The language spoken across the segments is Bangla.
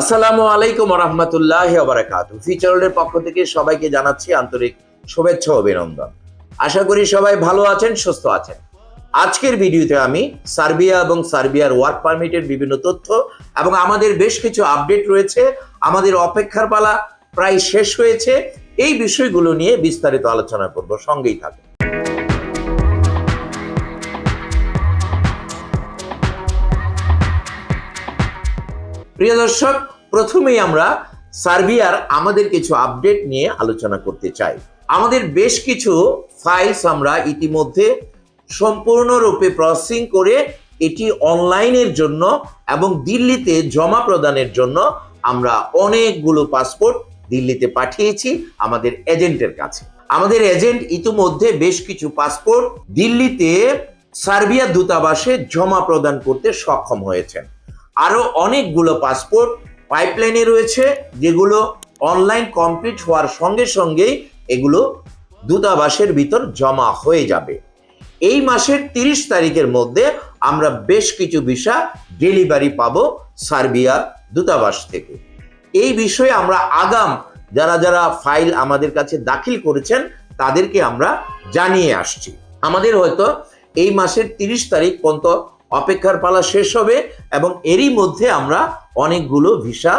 আসসালামু আলাইকুম রহমতুল্লাহ বারাকাতু ফিচারলের পক্ষ থেকে সবাইকে জানাচ্ছি আন্তরিক শুভেচ্ছা অভিনন্দন। আশা করি সবাই ভালো আছেন, সুস্থ আছেন। আজকের ভিডিওতে আমি সার্বিয়া এবং সার্বিয়ার ওয়ার্ক পারমিটের বিভিন্ন তথ্য এবং আমাদের বেশ কিছু আপডেট রয়েছে, আমাদের অপেক্ষার পালা প্রায় শেষ হয়েছে, এই বিষয়গুলো নিয়ে বিস্তারিত আলোচনা করব, সঙ্গেই থাকুন। প্রিয় দর্শক, প্রথমেই আমরা সার্বিয়ার আমাদের কিছু আপডেট নিয়ে আলোচনা করতে চাই। আমাদের বেশ কিছু ফাইলস আমরা ইতিমধ্যে সম্পূর্ণরূপে প্রসেসিং করে এটি অনলাইনের জন্য এবং দিল্লিতে জমা প্রদানের জন্য আমরা অনেকগুলো পাসপোর্ট দিল্লিতে পাঠিয়েছি আমাদের এজেন্টের কাছে। আমাদের এজেন্ট ইতিমধ্যে বেশ কিছু পাসপোর্ট দিল্লিতে সার্বিয়া দূতাবাসে জমা প্রদান করতে সক্ষম হয়েছেন। আরও অনেকগুলো পাসপোর্ট পাইপলাইনে রয়েছে, যেগুলো অনলাইন কমপ্লিট হওয়ার সঙ্গে সঙ্গেই এগুলো দূতাবাসের ভিতর জমা হয়ে যাবে। এই মাসের তিরিশ তারিখের মধ্যে আমরা বেশ কিছু ভিসা ডেলিভারি পাবো সার্বিয়া দূতাবাস থেকে। এই বিষয়ে আমরা আগাম যারা যারা ফাইল আমাদের কাছে দাখিল করেছেন, তাদেরকে আমরা জানিয়ে আসছি। আমাদের হয়তো এই মাসের তিরিশ তারিখ পর্যন্ত অপেক্ষার পালা শেষ হবে এবং এরই মধ্যে আমরা অনেকগুলো ভিসা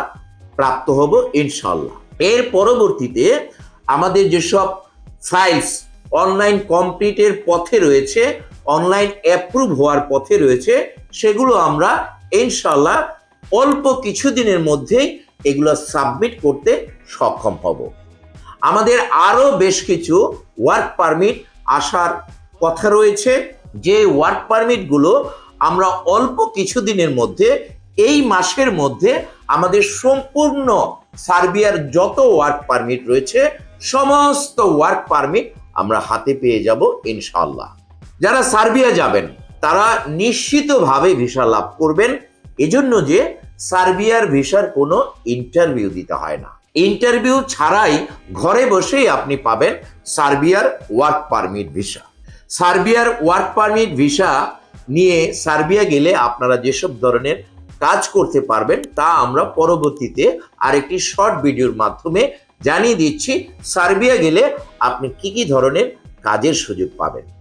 প্রাপ্ত হব ইনশাল্লাহ এর পরবর্তীতে আমাদের যেসব ফাইলস অনলাইন কমপ্লিটের পথে রয়েছে, অনলাইন অ্যাপ্রুভ হওয়ার পথে রয়েছে, সেগুলো আমরা ইনশাল্লাহ অল্প কিছুদিনের মধ্যেই এগুলো সাবমিট করতে সক্ষম হব। আমাদের আরও বেশ কিছু ওয়ার্ক পারমিট আসার কথা রয়েছে। যে ওয়ার্ক পারমিটগুলো আমরা অল্প কিছুদিনের মধ্যে, এই মাসের মধ্যে আমাদের সম্পূর্ণ সার্বিয়ার যত ওয়ার্ক পারমিট রয়েছে, সমস্ত ওয়ার্ক পারমিট আমরা হাতে পেয়ে যাব ইনশাল্লাহ যারা সার্বিয়া যাবেন, তারা নিশ্চিতভাবে ভিসা লাভ করবেন। এজন্য যে সার্বিয়ার ভিসার কোনো ইন্টারভিউ দিতে হয় না। ইন্টারভিউ ছাড়াই ঘরে বসেই আপনি পাবেন সার্বিয়ার ওয়ার্ক পারমিট ভিসা সার্বিয়ার ওয়ার্ক পারমিট ভিসা নিয়ে সার্বিয়া গেলে আপনারা যেসব ধরনের কাজ করতে পারবেন, তা আমরা পরবর্তীতে আরেকটি শর্ট ভিডিওর মাধ্যমে জানিয়ে দিচ্ছি। সার্বিয়া গেলে আপনি কি কি ধরনের কাজের সুযোগ পাবেন?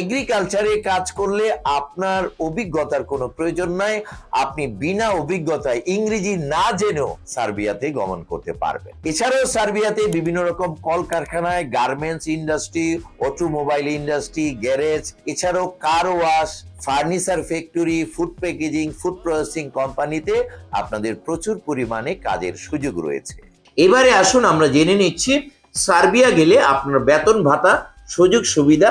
এগ্রিকালচারে কাজ করলে আপনার অভিজ্ঞতার কোনো প্রয়োজন নাই। আপনি বিনা অভিজ্ঞতায় ইংরেজি না জেনেও সার্বিয়াতে গমন করতে পারবেন। এছাড়াও সার্বিয়াতে বিভিন্ন রকম কলকারখানায় garments industry automobile industry garage এছাড়াও car wash furniture factory food packaging food processing কোম্পানিতে আপনাদের প্রচুর পরিমাণে কাজের সুযোগ রয়েছে। এবারে আসুন আমরা জেনে নিচ্ছি, সার্বিয়া গেলে আপনার বেতন ভাতা, সুযোগ সুবিধা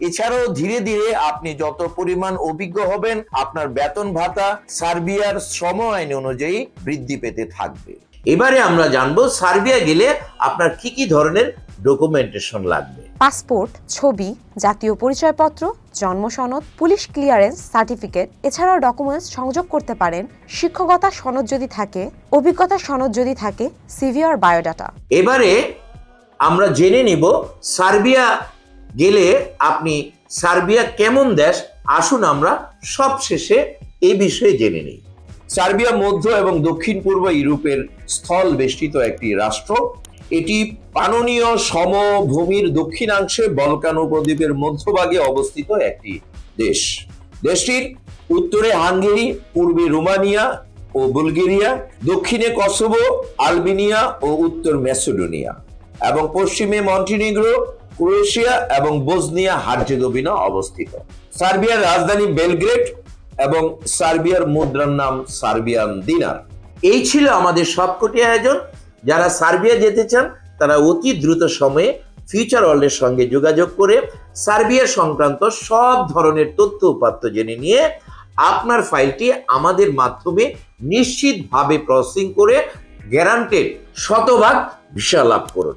এছাড়াও ধীরে ধীরে আপনি যত পরিমাণ অভিজ্ঞ হবেন আপনার বেতন ভাতা সার্বিয়ার শ্রম আইন অনুযায়ী বৃদ্ধি পেতে থাকবে। এবারে আমরা জানব সার্বিয়া গেলে আপনার কি কি ধরনের ডকুমেন্টেশন লাগবে। পাসপোর্ট ছবি জাতীয় পরিচয়পত্র জন্ম সনদ পুলিশ ক্লিয়ারেন্স সার্টিফিকেট এছাড়াও ডকুমেন্টস সংযোগ করতে পারেন শিক্ষকতা সনদ যদি থাকে অভিজ্ঞতা সনদ যদি থাকে সিভি আর বায়োডাটা এবারে আমরা জেনে নিব সার্বিয়া গেলে আপনি সার্বিয়া কেমন দেশ? আসুন আমরা সবশেষে এই বিষয়ে জেনে নিই। সার্বিয়া মধ্য এবং দক্ষিণ পূর্ব ইউরোপের স্থল বেষ্টিত একটি রাষ্ট্র। এটি পাননীয় সমভূমির দক্ষিণাংশে বলকান উপদ্বীপের মধ্যভাগে অবস্থিত একটি দেশ। দেশটির উত্তরে হাঙ্গেরি, পূর্বে রোমানিয়া ও বুলগেরিয়া, দক্ষিণে কসোভো, আলবেনিয়া ও উত্তর ম্যাসেডোনিয়া এবং পশ্চিমে মন্টিনিগ্রো ক্রোয়েশিয়া এবং বোসনিয়া হার্জেগোভিনা অবস্থিত। সার্বিয়ার রাজধানী বেলগ্রেড এবং সার্বিয়ার মুদ্রার নাম সার্বিয়ান দিনার। এই ছিল আমাদের সবকটি আয়োজন। যারা সার্বিয়া যেতে চান, তারা অতি দ্রুত সময়ে ফিউচার ওয়ার্ল্ডের সঙ্গে যোগাযোগ করে সার্বিয়া সংক্রান্ত সব ধরনের তথ্য উপাত্ত জেনে নিয়ে আপনার ফাইলটি আমাদের মাধ্যমে নিশ্চিতভাবে প্রসেসিং করে গ্যারান্টেড শতভাগ ভিসা লাভ করুন।